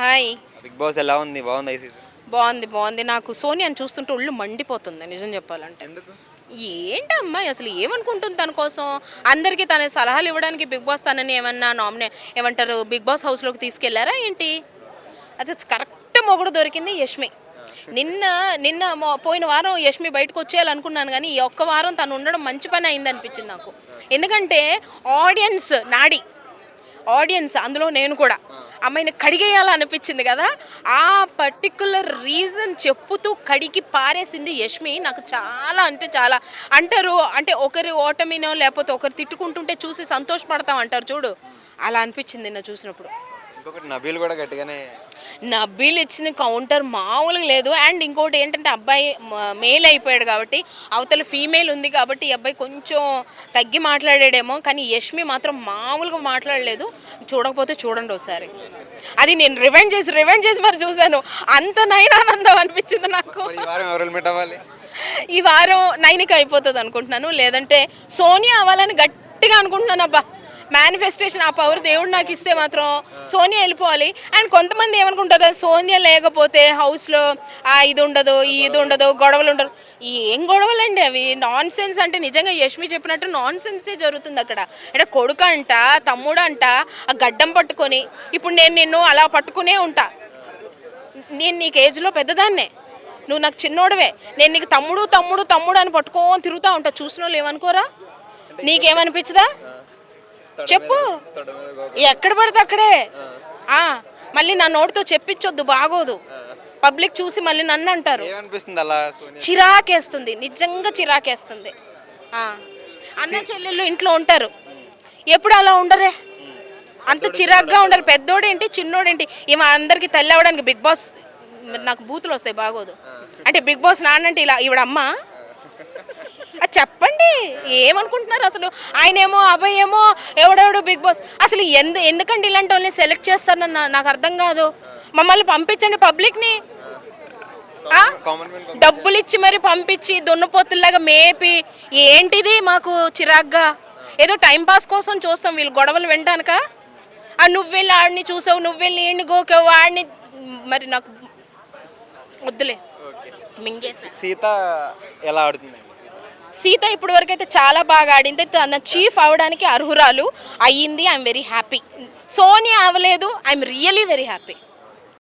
Hi. Big boss ఎలా ఉంది? బాగుంది ఈ సీజన్ బాగుంది బాగుంది. నాకు సోనియాని చూస్తుంటే ఒళ్ళు మండిపోతుంది నిజం చెప్పాలంటే. ఎందుకు? ఏంటి అమ్మాయి? అసలు ఏమనుకుంటుంది తన కోసం? అందరికీ తన సలహాలు ఇవ్వడానికి బిగ్ బాస్ తనని ఏమన్నా నామినే ఏమంటారు బిగ్ బాస్ హౌస్లోకి తీసుకెళ్ళారా ఏంటి? అది కరెక్ట్ మొగుడు దొరికింది యష్మి. నిన్న నిన్న పోయిన వారం యష్మి బయటకు వచ్చేయాలనుకున్నాను కానీ ఈ ఒక్క వారం తను ఉండడం మంచి పని అయింది అనిపించింది నాకు. ఎందుకంటే ఆడియన్స్ నాడి. ఆడియన్స్ అందులో నేను కూడా. అమ్మాయిని కడిగేయాలనిపించింది కదా ఆ పర్టికులర్ రీజన్ చెప్పుతూ కడిగి పారేసింది యష్మి. నాకు చాలా అంటే చాలా అంటారు అంటే ఒకరి ఓటమినో లేకపోతే ఒకరు తిట్టుకుంటుంటే చూసి సంతోషపడతాం అంటారు చూడు. అలా అనిపించింది నిన్న చూసినప్పుడు. ఇంకొకటి నబీల్ కూడా గట్టిగానే నబ్బీలు ఇచ్చిన కౌంటర్ మామూలుగా లేదు. అండ్ ఇంకోటి ఏంటంటే అబ్బాయి మేల్ అయిపోయాడు కాబట్టి అవతల ఫీమేల్ ఉంది కాబట్టి ఈ అబ్బాయి కొంచెం తగ్గి మాట్లాడాడేమో కానీ యష్మి మాత్రం మామూలుగా మాట్లాడలేదు. చూడకపోతే చూడండి ఒకసారి. అది నేను రివెంజ్ చేసి రివెంజ్ చేసి మరి చూశాను. అంత నైనానందం అనిపించింది నాకు. ఈ వారం నైన్కి అయిపోతుంది అనుకుంటున్నాను. లేదంటే సోనియా అవ్వాలని గట్టిగా అనుకుంటున్నాను అబ్బా. మేనిఫెస్టేషన్ ఆ పవర్ దేవుడు నాకు ఇస్తే మాత్రం సోనియా వెళ్ళిపోవాలి. అండ్ కొంతమంది ఏమనుకుంటారు సోనియా లేకపోతే హౌస్లో ఇది ఉండదు ఈ ఇది ఉండదు గొడవలు ఉండరు. ఏం గొడవలు అండి అవి? నాన్ సెన్స్ అంటే నిజంగా యష్మి చెప్పినట్టు నాన్ సెన్సే జరుగుతుంది అక్కడ. అంటే కొడుకు అంట తమ్ముడు అంట ఆ గడ్డం పట్టుకొని ఇప్పుడు నేను నిన్ను అలా పట్టుకునే ఉంటా. నేను నీకు ఏజ్లో పెద్దదాన్నే. నువ్వు నాకు చిన్నోడవే. నేను నీకు తమ్ముడు తమ్ముడు తమ్ముడు అని పట్టుకొని తిరుగుతూ ఉంటా. చూసిన వాళ్ళు ఏమనుకోరా? నీకేమనిపించదా? చెప్పు. ఎక్కడ పడితే అక్కడే. ఆ, మళ్ళీ నా నోటితో చెప్పించొద్దు బాగోదు. పబ్లిక్ చూసి మళ్ళీ నన్ను అంటారు. చిరాకేస్తుంది నిజంగా చిరాకేస్తుంది. అన్న చెల్లెళ్ళు ఇంట్లో ఉంటారు. ఎప్పుడు అలా ఉండరే? అంత చిరాగ్గా ఉండరు. పెద్దోడేంటి చిన్నోడేంటి? ఈమె అందరికి తల్లి అవ్వడానికి బిగ్ బాస్ నాకు బూతులు వస్తాయి బాగోదు. అంటే బిగ్ బాస్ నాన్నంటే ఇలా ఈవిడ అమ్మ చెప్పండి ఏమనుకుంటున్నారు అసలు? ఆయన ఏమో అబ్బాయి ఏమో ఎవడెవడు బిగ్ బాస్? అసలు ఎందు ఎందుకంటే ఇలాంటి వాళ్ళని సెలెక్ట్ చేస్తారని నా- నాకు అర్థం కాదు. మమ్మల్ని పంపించండి పబ్లిక్ని. డబ్బులు ఇచ్చి మరి పంపించి దున్నపోతుల్లాగా మేపి ఏంటిది మాకు చిరాగ్గా? ఏదో టైం పాస్ కోసం చూస్తాం వీళ్ళు గొడవలు వినడానిక? ఆ నువ్వు వెళ్ళి ఆడిని చూసావు నువ్వు వెళ్ళి ఏంటి గోకావు ఆడిని మరి నాకు వద్దులే. మింగేసి సీత ఎలా ఆడుతుందండి సీత ఇప్పటి వరకు అయితే చాలా బాగా ఆడింది. తన చీఫ్ అవడానికి అర్హురాలు అయ్యింది. ఐఎమ్ వెరీ హ్యాపీ సోనియా అవ్వలేదు. I'm really very happy